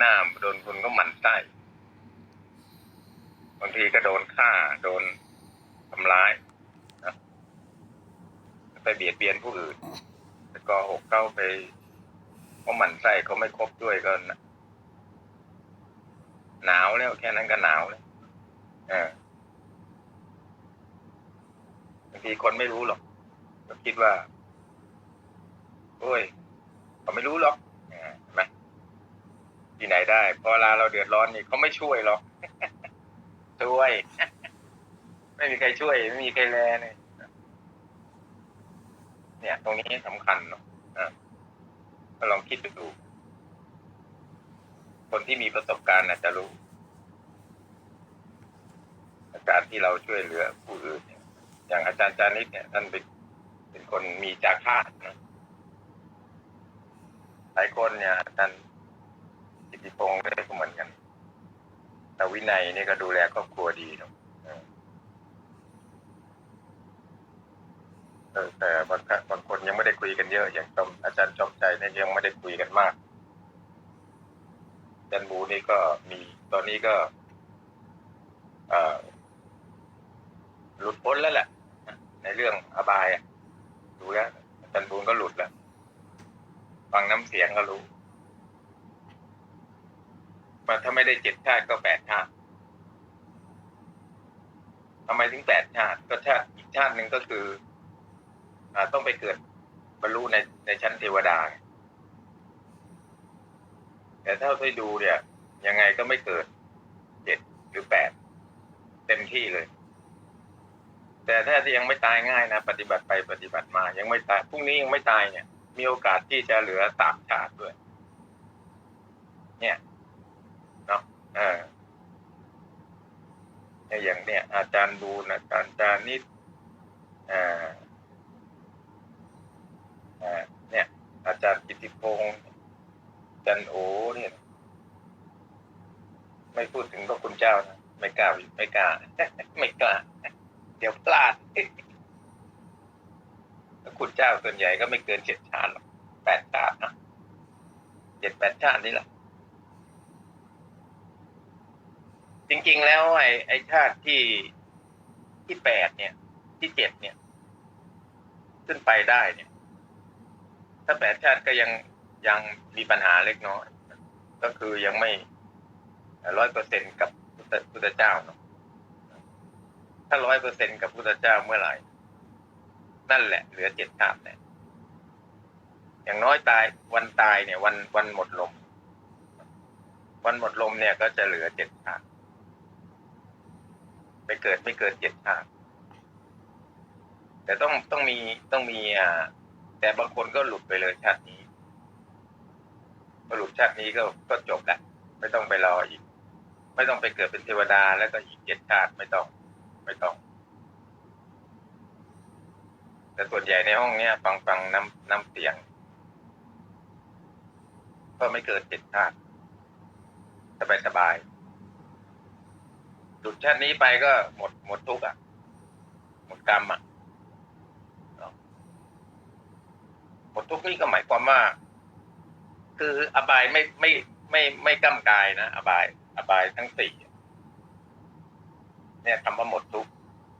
หน้าโดนคุณก็หมั่นไส้บางทีก็โดนฆ่าโดนทำร้ายนะไปเบียดเบียนผู้อื่นไปก่อหกเก้าไปเขาหมั่นไส้เขาไม่คบด้วยก็นะหนาวแล้วแค่นั้นก็หนาวแล้วบางทีคนไม่รู้หรอกก็คิดว่า โอ้ยเขาไม่รู้หรอกเออเห็นไหม ที่ไหนได้พอเวลาเราเดือดร้อนนี่เขาไม่ช่วยหรอกช่วย ไม่มีใครช่วย ไม่มีใครแลเนี่ยเนี่ย ตรงนี้สำคัญเนาะอะก็ลองคิดดู คนที่มีประสบการณ์อาจจะรู้การที่เราช่วยเหลือผู้อื่นอย่างอาจารย์จานิดเนี่ยท่านเป็นเป็นคนมีจาค่านะหลายคนเนี่ยอาจารย์ กิติพงศ์ได้ก็เหมือนกันแต่วินัยนี่ก็ดูแลครอบครัวดีเนาะแต่บางครั้งบางคนยังไม่ได้คุยกันเยอะ อย่างจอมอาจารย์จอมใจเนี่ยยังไม่ได้คุยกันมากอาจารย์บูนี่ก็มีตอนนี้ก็หลุดพ้นแล้วแหละ ในเรื่องอบายดูแล้วอาจารย์บูนก็หลุดแล้วฟังน้ำเสียงก็รู้าถ้าไม่ได้เจ็ดชาติก็แปดชาติทำไมถึงแปดชาติก็ชาติอีกชาติหนึ่งก็คืออต้องไปเกิดบรรลุในในชั้นเทวดา แต่ถ้าไปดูเนี่ย ยังไงก็ไม่เกิดเจ็ดหรือแปดเต็มที่เลย แต่ถ้ายังไม่ตายง่ายนะ ปฏิบัติไปปฏิบัติมา ยังไม่ตายพรุ่งนี้ยังไม่ตายเนี่ย มีโอกาสที่จะเหลือสามชาติด้วย เนี่ย เนาะเออเนี่ยอย่างเนี่ยอาจารย์บูนอาจารย์จานิดอ่าอ่าเนี่ย อาจารย์กิติพงศ์จันโอเนี่ย ไม่พูดถึงพระคุณเจ้านะไม่กล้าไม่กล้าไม่กล้าเดี๋ยวพลาดพระคุณเจ้าส่วนใหญ่ก็ไม่เกินเจ็ดชาติหรอกแปดชาตินะเจ็ดแปดชาตินี่แหละ จริงๆแล้วไอ้ไอ้ชาติที่ที่แปดเนี่ย ที่เจ็ดเนี่ย ขึ้นไปได้เนี่ย ถ้าแปดชาติก็ยังยังมีปัญหาเล็กน้อย ก็คือยังไม่ร้อยเปอร์เซ็นกับพุทธเจ้าเนาะถ้าร้อยเปอร์เซ็นกับพุทธเจ้าเมื่อไหร่ นั่นแหละ เหลือเจ็ดชาติแหละอย่างน้อยตายวันตายเนี่ย วันวันหมดลม วันหมดลมเนี่ยก็จะเหลือเจ็ดชาติ ไปเกิดไม่เกินเจ็ดชาติแต่ต้องต้องมีต้องมีอ่าแต่บางคนก็หลุดไปเลยชาตินี้พอหลุดชาตินี้ก็ก็จบแหละไม่ต้องไปรออีก ไม่ต้องไปเกิดเป็นเทวดาแล้วก็อีกเจ็ดชาติไม่ต้อง ไม่ต้อง แต่ส่วนใหญ่ในห้องเนี้ยฟังฟังน้ำน้ำเสียง ก็ไม่เกินเจ็ดชาติสบายสบาย หลุดชาตินี้ไปก็หมดหมดทุกข์อะ หมดกรรมอะหมดทุกข์นี่ก็หมายความว่า คืออบายไม่ไม่ไม่ไม่กำกายนะอบาย อบายทั้งสี่เนี่ยคำว่าหมดทุกข์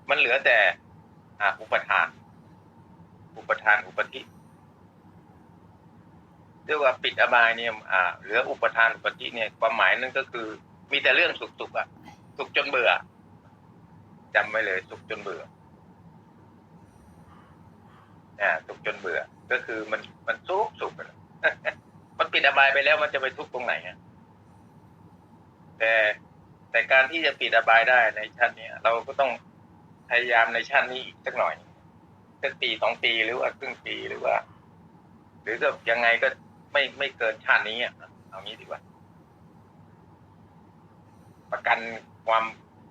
มันเหลือแต่อ่าอุปทาน อุปทานอุปธิเรียกว่าปิดอบายเนี่ย อ่า เหลืออุปทานอุปธิเนี่ยความหมายนั่นก็คือ มีแต่เรื่องสุขๆอะ สุขจนเบื่อจำไว้เลย สุขจนเบื่ออ่าสุขจนเบื่อ ก็คือมันมันสุขสุขมันปิดอบายไปแล้วมันจะไปทุกข์ตรงไหนอะแต่แต่การที่จะปิดอบายได้ในชาตินี้เราก็ต้องพยายามในชาตินี้อีกสักหน่อยสักปีสองปีหรือว่าครึ่งปีหรือว่า หรือก็ยังไงก็ไม่ไม่เกินชาตินี้อะเอางี้ดีกว่า ประกัน ความ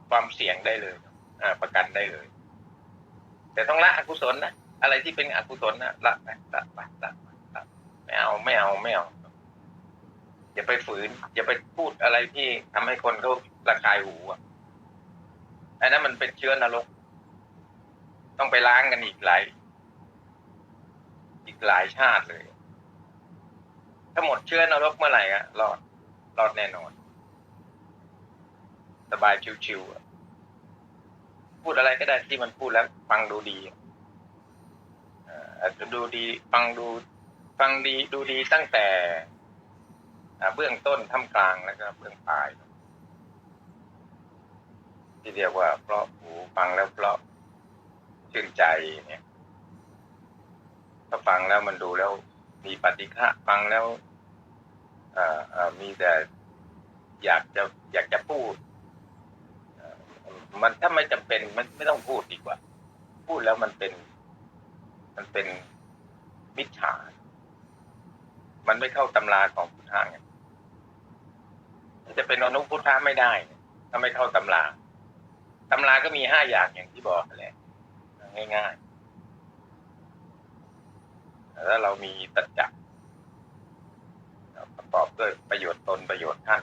ความเสี่ยงได้เลยอ่าประกันได้เลย แต่ต้องละอกุศลนะอะไรที่เป็นอกุศลนะละไปละไปละไปละไม่เอาไม่เอาไม่เอาอย่าไปฝืน อย่าไปพูดอะไรที่ทำให้คนเขาระคายหูอะอันนั้นมันเป็นเชื้อนรกต้องไปล้างกันอีกหลายอีกหลายชาติเลย ถ้าหมดเชื้อนรกเมื่อไหร่อะรอดรอดแน่นอน สบายชิวๆพูดอะไรก็ได้ที่มันพูดแล้ว ฟังดูดีอะเอออาจจะดูดี ฟังดู ฟังดีดูดีตั้งแต่เบื้องต้นท่ามกลางแล้วก็เบื้องปลาย ที่เรียกว่า เพราะหูฟังแล้วเพราะชื่นใจเนี่ยถ้าฟังแล้วมันดูแล้ว มีปฏิฆะฟังแล้วเอ่อมีแต่อยากจะอยากจะพูด มันถ้าไม่จำเป็นมันไม่ต้องพูดดีกว่า พูดแล้วมันเป็น มันเป็นมิจฉา มันไม่เข้าตำราของพุทธะไงมันจะเป็นอนุพุทธะไม่ได้ ถ้าไม่เข้าตำราตำราก็มีห้าอย่างอย่างที่บอกนั่แหละง่ายๆแต่ถ้าเรามีตัจจะประกอบด้วยประโยชน์ตนประโยชน์ท่าน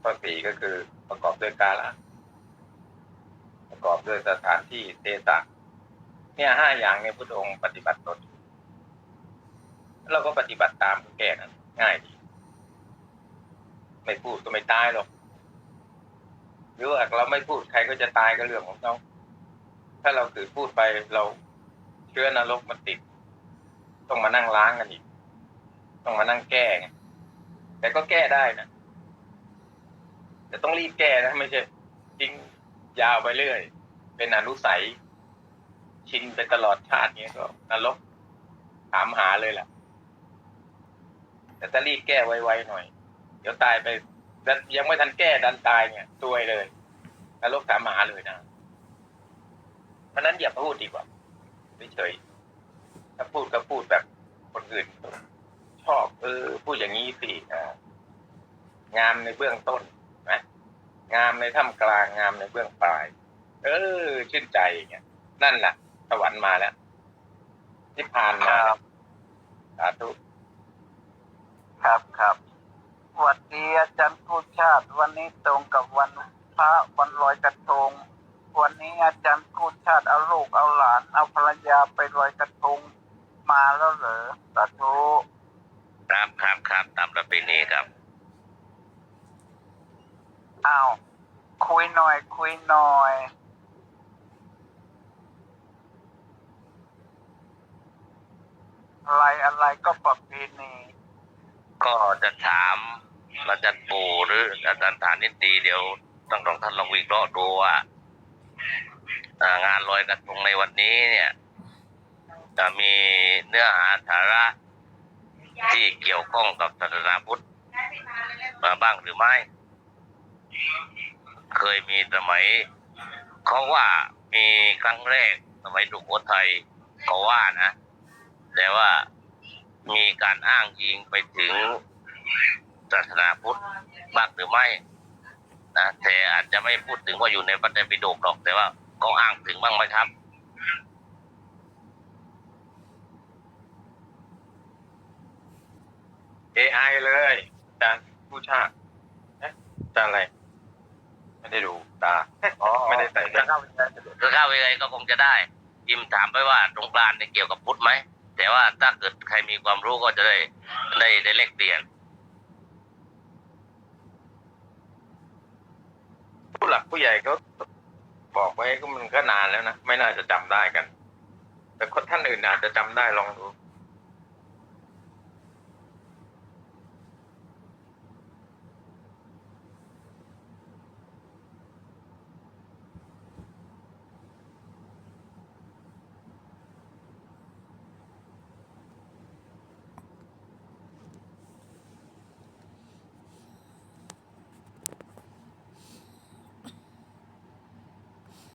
ข้อสี่ก็คือประกอบด้วยกาละประกอบด้วยสถานที่เทศะเนี่ยห้าอย่างในพุทธองค์ปฏิบัติตนเราก็ปฏิบัติตามแก่นั้นง่ายดี ไม่พูดก็ไม่ตายหรอกหรือว่าเราไม่พูดใครก็จะตายก็เรื่องของเขาถ้าเราถือพูดไปเราเชื้อนรกมันติด ต้องมานั่งล้างกันอีก ต้องมานั่งแก้ แต่ก็แก้ได้นะ แต่ต้องรีบแก้นะไม่ใช่ทิ้งยาวไปเรื่อย เป็นอนุสัย ชินไปตลอดชาติเนี้ยก็นรกถามหาเลยแหละแต่ถ้ารีบแก้ไวๆหน่อย เดี๋ยวตายไปยังไม่ทันแก้ดันตายเนี่ยซวยเลยนรกถามหาเลยนะเพราะนั้นอย่าพูดดีกว่าเฉยๆถ้าพูดก็พูดแบบคนอื่น ชอบเออพูดอย่างนี้สิอ่างามในเบื้องต้น งามในท่ามกลางงามในเบื้องปลาย เออชื่นใจอย่างเงี้ยนั่นแหละสวรรค์มาแล้วที่ผ่านมาแล้วสาธุครับครับสวัสดีอาจารย์ผู้ชาติ วันนี้ตรงกับวันพระวันลอยกระทง วันนี้อาจารย์ผู้ชาติเอาลูกเอาหลาน เอาภรรยาไปลอยกระทงมาแล้วเหรอสาธุครับครับครับตามประเพณีครับ อ้าว คุยหน่อย คุยหน่อย อะไรอะไรก็ประเพณีก็จะถามอาจารย์ปู่หรืออาจารย์ฐานนิตีเดี๋ยวต้องลองท่านลองวิเคราะห์ดูว่าอ่างานลอยกระทงในวันนี้เนี่ย จะมีเนื้อหาสาระที่เกี่ยวข้องกับศาสนาพุทธมาบ้างหรือไม่ เคยมีสมัยเขาว่ามีครั้งแรกสมัยสุโขทัยเขาว่านะ แต่ว่ามีการอ้างอิงไปถึงศาสนาพุทธบ้างหรือไม่นะแต่อาจจะไม่พูดถึงว่าอยู่ในพระไตรปิฎกหรอก แต่ว่าเขาอ้างถึงบ้างไหมครับ AI เลยอาจารย์ผู้ชาติอาจารย์อะไร ไม่ได้ดูตา ไม่ได้ใส่แว่นเข้าไปเลยคือเข้าไปเลยก็คงจะได้ยิมถามไปว่าตรงกลางเนี่ยเกี่ยวกับพุทธไหม แต่ว่าถ้าเกิดใครมีความรู้ก็จะได้ได้ได้เลขเปลี่ยน ผู้หลักผู้ใหญ่เขาบอกไว้ก็มันก็นานแล้วนะ ไม่น่าจะจำได้กัน แต่คนท่านอื่นอาจจะจำได้ลองดู